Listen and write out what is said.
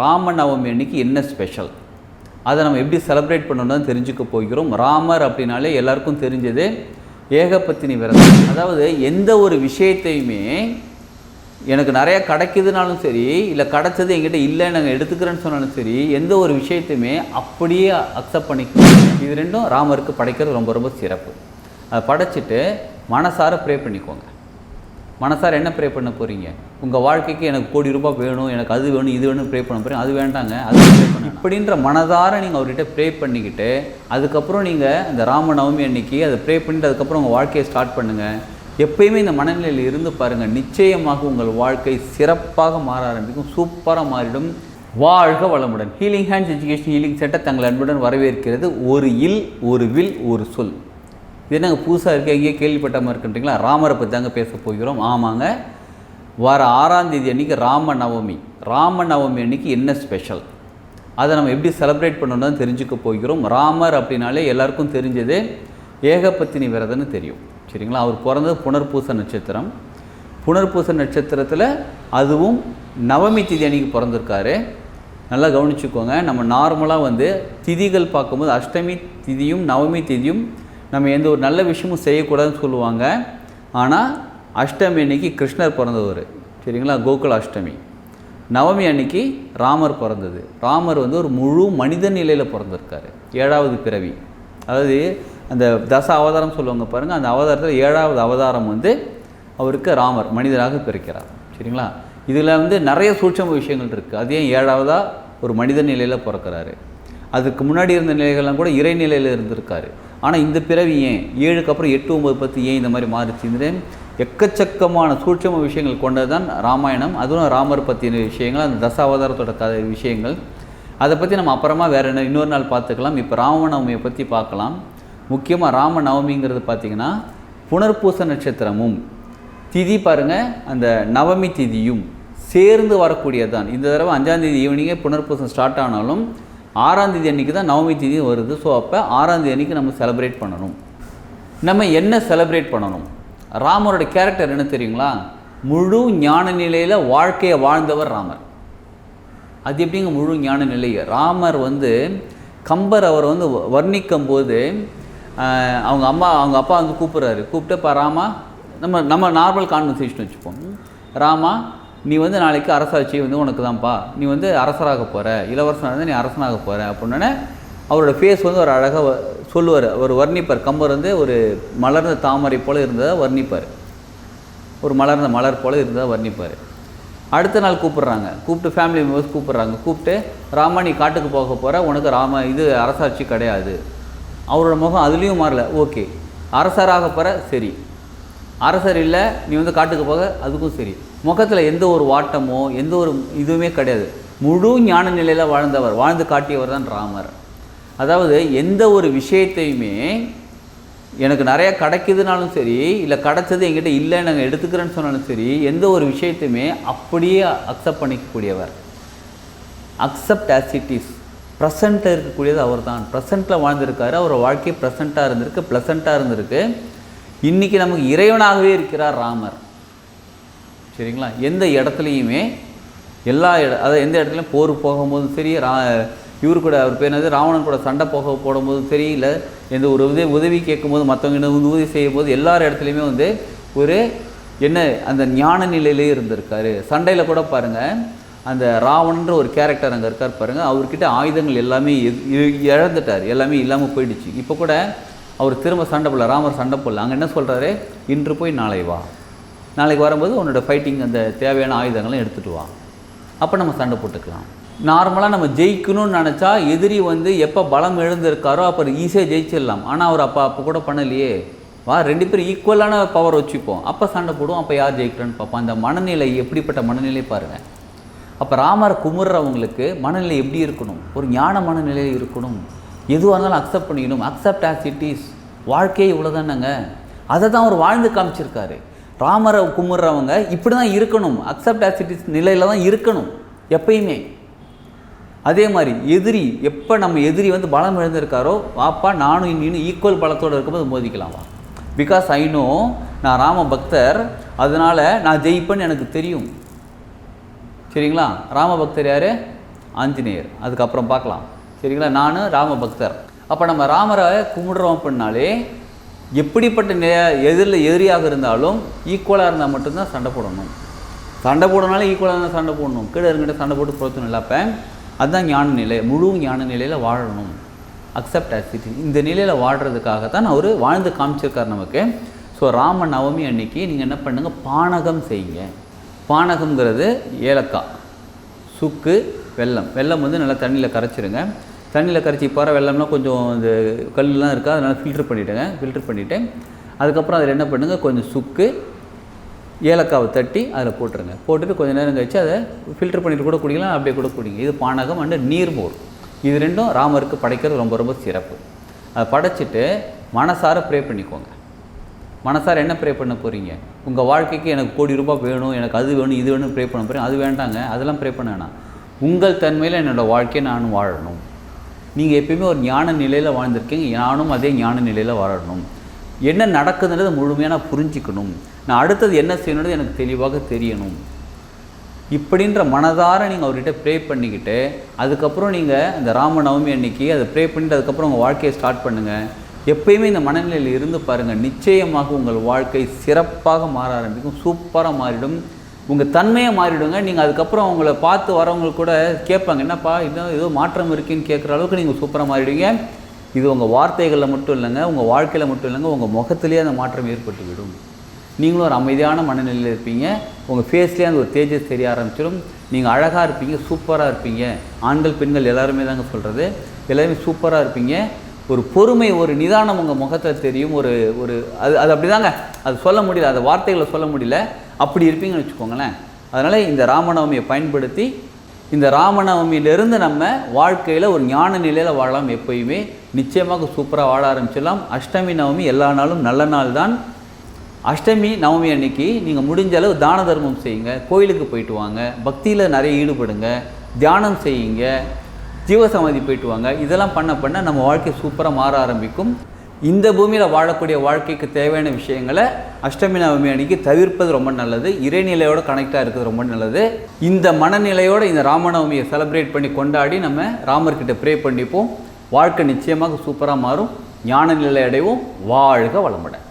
ராமநவமி அன்னைக்கு என்ன ஸ்பெஷல் அதை நம்ம எப்படி செலிப்ரேட் பண்ணணும்னு தெரிஞ்சுக்க போகிறோம். ராமர் அப்படின்னாலே எல்லாருக்கும் தெரிஞ்சது ஏகபத்தினி விரதம். அதாவது எந்த ஒரு விஷயத்தையுமே எனக்கு நிறைய கிடைக்குதுனாலும் சரி இல்லை கிடைச்சது என்கிட்ட இல்லை நாங்கள் எடுத்துக்கிறேன்னு சொன்னாலும் சரி எந்த ஒரு விஷயத்தையுமே அப்படியே அக்செப்ட் பண்ணிக்கணும். இது ரெண்டும் ராமருக்கு படைக்கிறது ரொம்ப ரொம்ப சிறப்பு. அதை படைச்சிட்டு மனசார ப்ரே பண்ணிக்கோங்க. மனசார என்ன ப்ரே பண்ண போகிறீங்க உங்கள் வாழ்க்கைக்கு எனக்கு கோடி ரூபாய் வேணும் எனக்கு அது வேணும் இது வேணும் ப்ரே பண்ண போகிறீங்க அது வேண்டாங்க அது ப்ரே பண்ண இப்படின்ற மனதார நீங்கள் அவர்கிட்ட ப்ரே பண்ணிக்கிட்டு அதுக்கப்புறம் நீங்கள் இந்த ராம நவமி அன்னைக்கு அதை ப்ரே பண்ணிட்டு அதுக்கப்புறம் உங்கள் வாழ்க்கையை ஸ்டார்ட் பண்ணுங்கள் எப்பயுமே இந்த மனநிலையில் இருந்து பாருங்கள் நிச்சயமாக உங்கள் வாழ்க்கை சிறப்பாக மாற ஆரம்பிக்கும் சூப்பராக மாறிடும். வாழ்க வளமுடன். Healing hands education healing centre தங்கள் அன்புடன் வரவேற்கிறது. ஒரு இல் ஒரு வில் ஒரு சொல். இது நாங்கள் புதுசாக இருக்குது எங்கேயே கேள்விப்பட்ட மாதிரி இருக்குன்றீங்களா? ராமரை பற்றி தாங்க பேச போகிறோம். ஆமாங்க. வர ஆறாம் தேதி அன்றைக்கி ராம நவமி. ராம நவமி அன்னைக்கு என்ன ஸ்பெஷல் அதை நம்ம எப்படி செலிப்ரேட் பண்ணணும்னு தெரிஞ்சுக்க போகிறோம். ராமர் அப்படின்னாலே எல்லாருக்கும் தெரிஞ்சது. ஏகபத்தினி விரதன்னு தெரியும். சரிங்களா? அவர் பிறந்தது புனர்பூச நட்சத்திரம். புனர்பூச நட்சத்திரத்தில் அதுவும் நவமி திதி அன்னைக்கு பிறந்திருக்காரு. நல்லா கவனிச்சுக்கோங்க. நம்ம நார்மலாக வந்து திதிகள் பார்க்கும்போது அஷ்டமி திதியும் நவமி திதியும் நம்ம எந்த ஒரு நல்ல விஷயமும் செய்யக்கூடாதுன்னு சொல்லுவாங்க. ஆனால் அஷ்டமி அன்னைக்கு கிருஷ்ணர் பிறந்தவர். சரிங்களா? கோகுல அஷ்டமி நவமி அன்னைக்கு ராமர் பிறந்தது. ராமர் வந்து ஒரு முழு மனித நிலையில் பிறந்திருக்காரு. ஏழாவது பிறவி. அதாவது அந்த தச அவதாரம் சொல்லுவாங்க பாருங்கள் அந்த அவதாரத்தில் ஏழாவது அவதாரம் வந்து அவருக்கு ராமர் மனிதராக பிறக்கிறார். சரிங்களா? இதில் வந்து நிறைய சூட்சம விஷயங்கள் இருக்குது அது ஏன் ஏழாவதாக ஒரு மனித நிலையில் பிறக்கிறாரு. அதுக்கு முன்னாடி இருந்த நிலைகள்லாம் கூட இறைநிலையில் இருந்திருக்காரு. ஆனால் இந்த பிறவி ஏன்? ஏழுக்கு அப்புறம் எட்டு ஒம்பது பத்து ஏன் இந்த மாதிரி மாறிச்சுன்னு எக்கச்சக்கமான சூட்சம விஷயங்கள் கொண்டது தான் ராமாயணம். அதுவும் ராமர் பற்றின விஷயங்கள் அந்த தசாவதாரத்தோட கதை விஷயங்கள். அதை பற்றி நம்ம அப்புறமா வேறு என்ன இன்னொரு நாள் பார்த்துக்கலாம். இப்போ ராமநவமியை பற்றி பார்க்கலாம். முக்கியமாக ராம நவமிங்கிறது பார்த்திங்கன்னா புனர்பூச நட்சத்திரமும் திதி பாருங்கள் அந்த நவமி திதியும் சேர்ந்து வரக்கூடியதான் இந்த தடவை அஞ்சாந்தேதி ஈவினிங்கே புனர்பூசம் ஸ்டார்ட் ஆனாலும் ஆறாம் தேதி அன்றைக்கி தான் நவமி தேதி வருது. ஸோ அப்போ ஆறாம் தேதி அன்றைக்கி நம்ம செலப்ரேட் பண்ணணும். நம்ம என்ன செலப்ரேட் பண்ணணும்? ராமரோட கேரக்டர் என்ன தெரியுங்களா? முழு ஞான நிலையில் வாழ்க்கையை வாழ்ந்தவர் ராமர். அது எப்படிங்க முழு ஞான நிலை ராமர் வந்து கம்பர் அவர் வந்து வர்ணிக்கும் போது அவங்க அம்மா அவங்க அப்பா வந்து கூப்பிட்றாரு. கூப்பிட்டு இப்போ ராமா நம்ம நம்ம நார்மல் கான்வர்சேஷன் வச்சுப்போம். ராமா நீ வந்து நாளைக்கு அரசாட்சி வந்து உனக்கு தான்ப்பா நீ வந்து அரசராக போகிற இளவரசனாக இருந்தால் நீ அரசனாக போகிற அப்படின்னே அவரோட ஃபேஸ் வந்து ஒரு அழகாக சொல்லுவார். ஒரு வர்ணிப்பார். கம்பர் வந்து ஒரு மலர்ந்த தாமரை போல் இருந்ததை வர்ணிப்பார். ஒரு மலர்ந்த மலர் போல் இருந்ததாக வர்ணிப்பார். அடுத்த நாள் கூப்பிட்றாங்க. கூப்பிட்டு ஃபேமிலி மெம்பர்ஸ் கூப்பிட்றாங்க. கூப்பிட்டு ராமா நீ காட்டுக்கு போக போகிற உனக்கு ராம இது அரசாட்சி கிடையாது. அவரோட முகம் அதுலேயும் மாறல. ஓகே. அரசராக போகிற சரி. அரசர் இல்லை நீ வந்து காட்டுக்கு போக அதுக்கும் சரி. முகத்தில் எந்த ஒரு வாட்டமோ எந்த ஒரு இதுவுமே கிடையாது. முழு ஞான நிலையில் வாழ்ந்தவர் வாழ்ந்து காட்டியவர் தான் ராமர். அதாவது எந்த ஒரு விஷயத்தையுமே எனக்கு நிறையா கிடைக்குதுனாலும் சரி இல்லை கிடைச்சது என்கிட்ட இல்லை நாங்கள் எடுத்துக்கிறேன்னு சொன்னாலும் சரி எந்த ஒரு விஷயத்தையுமே அப்படியே அக்செப்ட் பண்ணிக்கக்கூடியவர். அக்செப்ட் ஆஸ் இட் இஸ் ப்ரெசண்ட்டில் இருக்கக்கூடியது அவர் தான் ப்ரெசண்ட்டில் வாழ்ந்திருக்காரு. அவர் வாழ்க்கை ப்ரெசண்ட்டாக இருந்திருக்கு ப்ளசண்ட்டாக இருந்திருக்கு. இன்றைக்கி நமக்கு இறைவனாகவே இருக்கிறார் ராமர். சரிங்களா? எந்த இடத்துலையுமே எல்லா இட அதாவது எந்த இடத்துலையும் போர் போகும்போதும் சரி ரா இவரு கூட அவர் பேர் என்னது? ராவணன் கூட சண்டை போக போடும்போதும் சரி இல்லை எந்த ஒரு உதவி உதவி கேட்கும்போது மற்றவங்க வந்து உதவி செய்யும்போது எல்லார் இடத்துலையுமே வந்து ஒரு என்ன அந்த ஞான நிலையிலே இருந்திருக்காரு. சண்டையில் கூட பாருங்கள் அந்த ராவணன்ற ஒரு கேரக்டர் அங்கே இருக்கார் பாருங்கள் அவர்கிட்ட ஆயுதங்கள் எல்லாமே எது- இ- இழந்துட்டார். எல்லாமே இல்லாமல் போயிடுச்சு. இப்போ கூட அவர் திரும்ப சண்டை போடல ராமர் சண்டை போடல. அங்கே என்ன சொல்கிறாரு இன்று போய் நாளை வா. நாளைக்கு வரும்போது உன்னோட ஃபைட்டிங் அந்த தேவையான ஆயுதங்களும் எடுத்துகிட்டு வா. அப்போ நம்ம சண்டை போட்டுக்கலாம். நார்மலாக நம்ம ஜெயிக்கணும்னு நினச்சா எதிரி வந்து எப்போ பலம் எழுந்திருக்காரோ அப்போ ஈஸியாக ஜெயிச்சிடலாம். ஆனால் அவர் அப்போ அப்போ கூட பண்ணலையே. வா ரெண்டு பேரும் ஈக்குவலான பவர் வச்சுப்போம். அப்போ சண்டை போடுவோம். அப்போ யார் ஜெயிக்கிறான்னு பார்ப்போம். அந்த மனநிலை எப்படிப்பட்ட மனநிலை பாருங்கள் அப்போ ராமரை குமுறுறவங்களுக்கு மனநிலை எப்படி இருக்கணும்? ஒரு ஞான மனநிலை இருக்கணும். எதுவாக இருந்தாலும் அக்செப்ட் பண்ணிக்கணும். அக்செப்ட் ஆஸ் இட் இஸ் வாழ்க்கையே இவ்வளோதானங்க அதை தான் அவர் வாழ்ந்து காமிச்சிருக்காரு. ராமரை கும்பிட்றவங்க இப்படி தான் இருக்கணும். அக்செப்ட் ஆஸ் இட் இஸ் நிலையில் தான் இருக்கணும். எப்பயுமே. அதே மாதிரி எதிரி எப்போ நம்ம எதிரி வந்து பலம் இழந்திருக்காரோ வாப்பா நானும் இன்னும் ஈக்குவல் பலத்தோடு இருக்கும்போது மோதிக்கலாம் வா. பிகாஸ் ஐ நோ நான் ராம பக்தர் அதனால் நான் ஜெயிப்பேன்னு எனக்கு தெரியும். சரிங்களா? ராம பக்தர் யார்? ஆஞ்சநேயர். அதுக்கப்புறம் பார்க்கலாம். சரிங்களா? நான் ராம பக்தர் அப்போ நம்ம ராமரை கும்பிடுறோம் அப்படின்னாலே எப்படிப்பட்ட நே எதிரில் எதிரியாக இருந்தாலும் ஈக்குவலாக இருந்தால் மட்டும்தான் சண்டை போடணும். சண்டை போடனாலும் ஈக்குவலாக இருந்தால் சண்டை போடணும். கீழே இருங்கிட்ட சண்டை போட்டு பொறுத்தணும் இல்லை அதுதான் ஞான நிலை முழு ஞான நிலையில் வாழணும் அக்செப்ட் ஆசிட்டி இந்த நிலையில் வாழ்கிறதுக்காக தான் அவர் வாழ்ந்து காமிச்சிருக்கார் நமக்கு. ஸோ ராம நவமி அன்னைக்கு நீங்கள் என்ன பண்ணுங்கள் பானகம் செய்யுங்க. பானகம்ங்கிறது ஏலக்காய். சுக்கு வெல்லம். வெல்லம் வந்து நல்லா தண்ணியில் கரைச்சிருங்க. தண்ணியில் கரைச்சி போகிற வெள்ளம்லாம் கொஞ்சம் இந்த கல்லாம் இருக்கா அதனால் ஃபில்ட்ரு பண்ணிவிடுங்க ஃபில்ட்ரு பண்ணிவிட்டு அதுக்கப்புறம் அதில் என்ன பண்ணுங்கள் கொஞ்சம் சுக்கு ஏலக்காவை தட்டி அதில் போட்டுருங்க. போட்டுட்டு கொஞ்சம் நேரம் கழிச்சு அதை ஃபில்டர் பண்ணிட்டு கூட குடிக்கலாம் அப்படியே கூட குடிங்க. இது பானகம் அண்டு நீர்மோர். இது ரெண்டும் ராமருக்கு படைக்கிறது ரொம்ப ரொம்ப சிறப்பு. அதை படைச்சிட்டு மனசார ப்ரே பண்ணிக்கோங்க. மனசார என்ன ப்ரே பண்ண போகிறீங்க உங்கள் வாழ்க்கைக்கு எனக்கு கோடி ரூபாய் வேணும் எனக்கு அது வேணும் இது வேணும் ப்ரே பண்ண போகிறேன் அது வேண்டாங்க அதெல்லாம் ப்ரே பண்ண வேணாம். உங்கள் தன்மையில் என்னோடய வாழ்க்கையை நானும் வாழணும். நீங்கள் எப்பயுமே ஒரு ஞான நிலையில் வாழ்ந்திருக்கீங்க. நானும் அதே ஞான நிலையில் வாழணும். என்ன நடக்குதுன்றதை முழுமையாக நான் புரிஞ்சிக்கணும். நான் அடுத்தது என்ன செய்யணுன்றது எனக்கு தெளிவாக தெரியணும். இப்படின்ற மனதார நீங்கள் அவர்கிட்ட ப்ரே பண்ணிக்கிட்டு அதுக்கப்புறம் நீங்கள் இந்த ராமநவமி அன்னைக்கு அதை ப்ரே பண்ணிட்டு அதுக்கப்புறம் உங்கள் வாழ்க்கையை ஸ்டார்ட் பண்ணுங்கள் எப்பயுமே இந்த மனநிலையில் இருந்து பாருங்கள் நிச்சயமாக உங்கள் வாழ்க்கை சிறப்பாக மாற ஆரம்பிக்கும். சூப்பராக மாறிடும். உங்கள் தன்மையை மாறிடுங்க. நீங்கள் அதுக்கப்புறம் அவங்கள பார்த்து வரவங்களுக்கு கூட கேட்பாங்க என்னப்பா இன்னும் ஏதோ மாற்றம் இருக்குன்னு கேட்குற அளவுக்கு நீங்கள் சூப்பராக மாறிடுவீங்க. இது உங்கள் வார்த்தைகளில் மட்டும் இல்லைங்க உங்கள் வாழ்க்கையில் மட்டும் இல்லைங்க உங்கள் முகத்துலேயே அந்த மாற்றம் ஏற்பட்டு விடும். நீங்களும் ஒரு அமைதியான மனநிலையில் இருப்பீங்க உங்கள் ஃபேஸ்லேயே அந்த ஒரு தேஜஸ் தெரிய ஆரம்பிச்சிடும். நீங்கள் அழகாக இருப்பீங்க சூப்பராக இருப்பீங்க. ஆண்கள் பெண்கள் எல்லாருமே தாங்க சொல்கிறது எல்லாருமே சூப்பராக இருப்பீங்க. ஒரு பொறுமை ஒரு நிதானம் உங்கள் முகத்தில் தெரியும். ஒரு ஒரு அது அது அப்படி தாங்க அது சொல்ல முடியல. அதை வார்த்தைகளை சொல்ல முடியல. அப்படி இருப்பீங்கன்னு வச்சுக்கோங்களேன். அதனால் இந்த ராமநவமியை பயன்படுத்தி இந்த ராமநவமியிலிருந்து நம்ம வாழ்க்கையில் ஒரு ஞான நிலையில் வாழலாம் எப்பயுமே. நிச்சயமாக சூப்பராக வாழ ஆரம்பிச்சிடலாம். அஷ்டமி நவமி எல்லா நாளும் நல்ல நாள் தான். அஷ்டமி நவமி அன்னைக்கு நீங்கள் முடிஞ்ச அளவு தான தர்மம் செய்யுங்க. கோயிலுக்கு போயிட்டு வாங்க. பக்தியில் நிறைய ஈடுபடுங்க. தியானம் செய்யுங்க. ஜீவசமாதி போயிட்டு வாங்க இதெல்லாம் பண்ண பண்ண நம்ம வாழ்க்கை சூப்பராக மாற ஆரம்பிக்கும். இந்த பூமியில் வாழக்கூடிய வாழ்க்கைக்கு தேவையான விஷயங்களை அஷ்டமி நவமி அன்னைக்கு தவிர்ப்பது ரொம்ப நல்லது. இறைநிலையோட கனெக்டாக இருக்கிறது ரொம்ப நல்லது. இந்த மனநிலையோடு இந்த ராமநவமியை செலிப்ரேட் பண்ணி கொண்டாடி நம்ம ராமர்கிட்ட ப்ரே பண்ணிப்போம். வாழ்க்கை நிச்சயமாக சூப்பராக மாறும். ஞான நிலை அடைவோம். வாழ்க வளமுடன்.